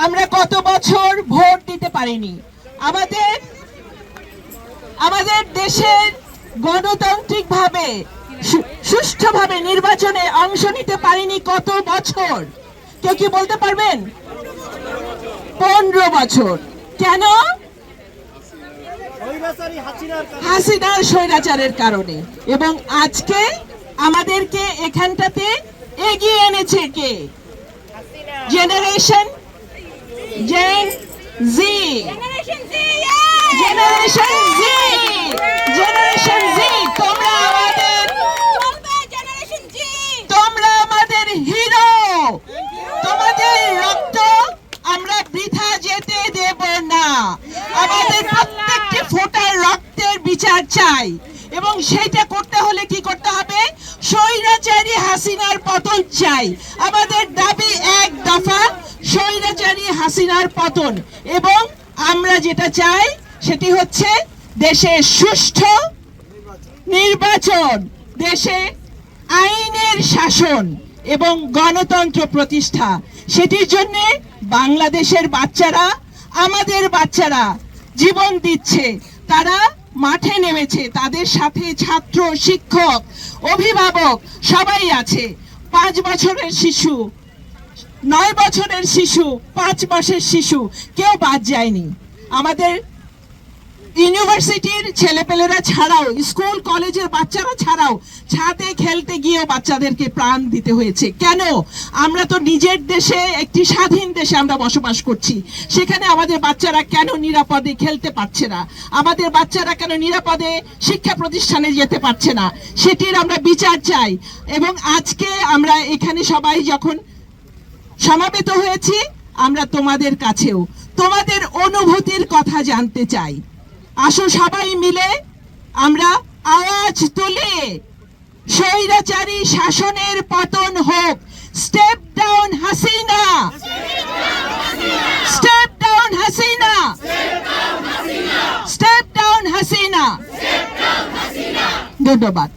আমরা কত বছর ভোট দিতে পারিনি? আমাদের আমাদের দেশের গণতান্ত্রিকভাবে সু- সুষ্ঠুভাবে নির্বাচনে অংশ নিতে পারিনি কত বছর? কেউ কি বলতে পারবেন? পনেরো বছর। কেন? হাসিনার স্বৈরাচারের কারণে। এবং আজকে আমাদেরকে এখানটাতে এগিয়ে এনেছে কে? Generation gen Z Generation Z, yeah! Generation Z generation তোমরা আমাদের Generation Z! তোমরা আমাদের হিরো তোমাদের রক্ত আমরা বৃথা যেতে দেব না। আমাদের প্রত্যেকটি ফোটার রক্তের বিচার চাই। এবং সেটা করতে হলে কি করতে হবে? স্বৈরাচারী হাসিনার পতন চাই। আমাদের দাবি এক। হাসিনার পতন। এবং আমরা যেটা চাই সেটি হচ্ছে দেশে সুষ্ঠু নির্বাচন, দেশে আইনের শাসন এবং গণতন্ত্র প্রতিষ্ঠা। সেটির জন্য বাংলাদেশের বাচ্চারা, আমাদের বাচ্চারা জীবন দিচ্ছে। তারা মাঠে নেমেছে। তাদের সাথে ছাত্র, শিক্ষক, অভিভাবক সবাই আছে। পাঁচ বছরের শিশু নয় বছরের শিশু, পাঁচ মাসের শিশু, কেউ বাদ যায়নি। আমাদের ইউনিভার্সিটির ছেলেপেলেরা ছাড়াও, স্কুল, কলেজের বাচ্চারা ছাড়াও, ছাদে খেলতে গিয়েও বাচ্চাদেরকে প্রাণ দিতে হয়েছে। কেন? আমরা তো নিজের দেশে, একটি স্বাধীন দেশে আমরা বসবাস করছি। সেখানে আমাদের বাচ্চারা কেন নিরাপদে খেলতে পারছে না? আমাদের বাচ্চারা কেন নিরাপদে শিক্ষা প্রতিষ্ঠানে যেতে পারছে না? সেটির আমরা বিচার চাই। এবং আজকে আমরা এখানে সবাই যখন সমাবেত হয়েছি, আমরা তোমাদের কাছেও। তোমাদের অনুভূতির কথা জানতে চাই। আসো সবাই মিলে, আমরা আওয়াজ তুলে স্বৈরাচারী শাসনের পতন হোক। Step down Hasina! Step down Hasina! Step down Hasina! ধন্যবাদ।